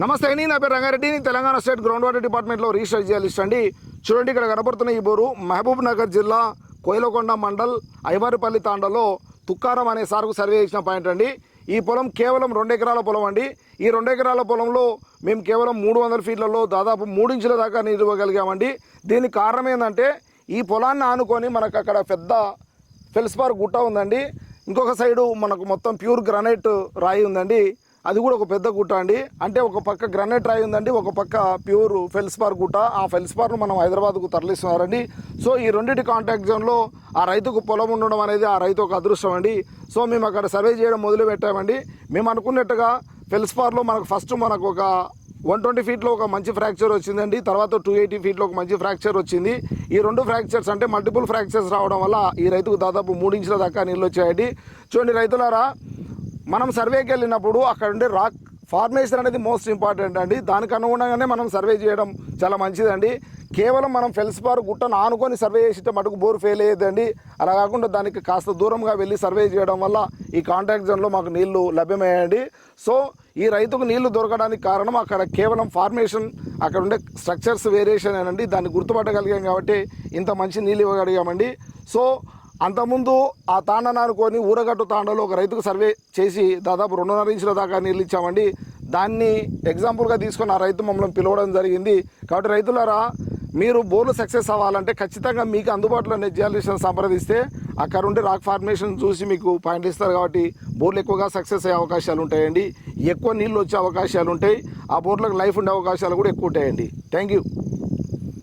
నమస్తే అండి నా పేరు Rangareddy. Telangana state ground water డిపార్ట్మెంట్లో రీసెర్చ్ చేయాలిస్ట్ అండి. చూడండి ఇక్కడ కనపడుతున్న ఈ బోరు మహబూబ్ నగర్ జిల్లా కోయిలకొండ మండల్ ఐవారిపల్లి తాండలో తుక్కారం అనే సార్కు సర్వే చేసిన పాయింట్ అండి. ఈ పొలం కేవలం రెండు ఎకరాల పొలం అండి. ఈ రెండు ఎకరాల పొలంలో మేము కేవలం మూడు వందల ఫీట్లలో దాదాపు మూడించుల దాకా నీరు ఇవ్వగలిగామండి. దీనికి కారణం ఏంటంటే ఈ పొలాన్ని ఆనుకొని మనకు అక్కడ పెద్ద ఫెల్స్పార్ గుట్ట ఉందండి. ఇంకొక సైడు మనకు మొత్తం ప్యూర్ గ్రానైట్ రాయి ఉందండి. అది కూడా ఒక పెద్ద గుట్ట అండి. అంటే ఒక పక్క గ్రానైట్ రాయి ఉందండి ఒక పక్క ప్యూర్ ఫెల్స్పార్ గుట్ట. ఆ ఫెల్స్పార్ను మనం హైదరాబాద్కు తరలిస్తున్నారండి. సో ఈ రెండింటి కాంటాక్ట్ జోన్లో ఆ రైతుకు పొలం ఉండడం అనేది ఆ రైతు ఒక అదృష్టం అండి. సో మేము అక్కడ సర్వే చేయడం మొదలు పెట్టామండి. మేము అనుకున్నట్టుగా ఫెల్స్పార్లో మనకు ఫస్ట్ మనకు ఒక వన్ ట్వంటీ ఫీట్లో ఒక మంచి ఫ్రాక్చర్ వచ్చిందండి. తర్వాత టూ ఎయిటీ ఫీట్లో ఒక మంచి ఫ్రాక్చర్ వచ్చింది. ఈ రెండు ఫ్రాక్చర్స్ అంటే మల్టిపుల్ ఫ్రాక్చర్స్ రావడం వల్ల ఈ రైతుకు దాదాపు మూడు ఇంచుల దాకా నీళ్ళు వచ్చాయండి. చూడండి రైతులారా మనం సర్వేకి వెళ్ళినప్పుడు అక్కడ ఉండే రాక్ ఫార్మేషన్ అనేది మోస్ట్ ఇంపార్టెంట్ అండి. దానికి అనుగుణంగానే మనం సర్వే చేయడం చాలా మంచిదండి. కేవలం మనం ఫెల్స్పార్ గుట్టను ఆనుకొని సర్వే చేసేట మటుకు బోర్ ఫెయిల్ అయ్యేదండి. అలా కాకుండా దానికి కాస్త దూరంగా వెళ్ళి సర్వే చేయడం వల్ల ఈ కాంట్రాక్ట్ జోన్లో మాకు నీళ్ళు లభ్యమయ్యాయండి. సో ఈ రైతుకు నీళ్ళు దొరకడానికి కారణం అక్కడ కేవలం ఫార్మేషన్ అక్కడ ఉండే స్ట్రక్చర్స్ వేరియేషన్ అండి. దాన్ని గుర్తుపట్టగలిగాం కాబట్టి ఇంత మంచి నీళ్ళు ఇవ్వగలిగామండి. సో అంతకుముందు ఆ తాండను అనుకొని ఊరగట్టు తాండలో ఒక రైతుకు సర్వే చేసి దాదాపు రెండున్నర ఇంచుల దాకా నీళ్ళు ఇచ్చామండి. దాన్ని ఎగ్జాంపుల్గా తీసుకొని ఆ రైతు మమ్మల్ని పిలవడం జరిగింది. కాబట్టి రైతులారా మీరు బోర్లు సక్సెస్ అవ్వాలంటే ఖచ్చితంగా మీకు అందుబాటులో నెట్ సంప్రదిస్తే అక్కడ ఉండే రాక్ ఫార్మేషన్ చూసి మీకు పాయింట్లు ఇస్తారు. కాబట్టి బోర్లు ఎక్కువగా సక్సెస్ అయ్యే అవకాశాలు ఉంటాయండి. ఎక్కువ నీళ్ళు వచ్చే అవకాశాలు ఉంటాయి. ఆ బోర్లకు లైఫ్ ఉండే అవకాశాలు కూడా ఎక్కువ ఉంటాయండి. Thank you.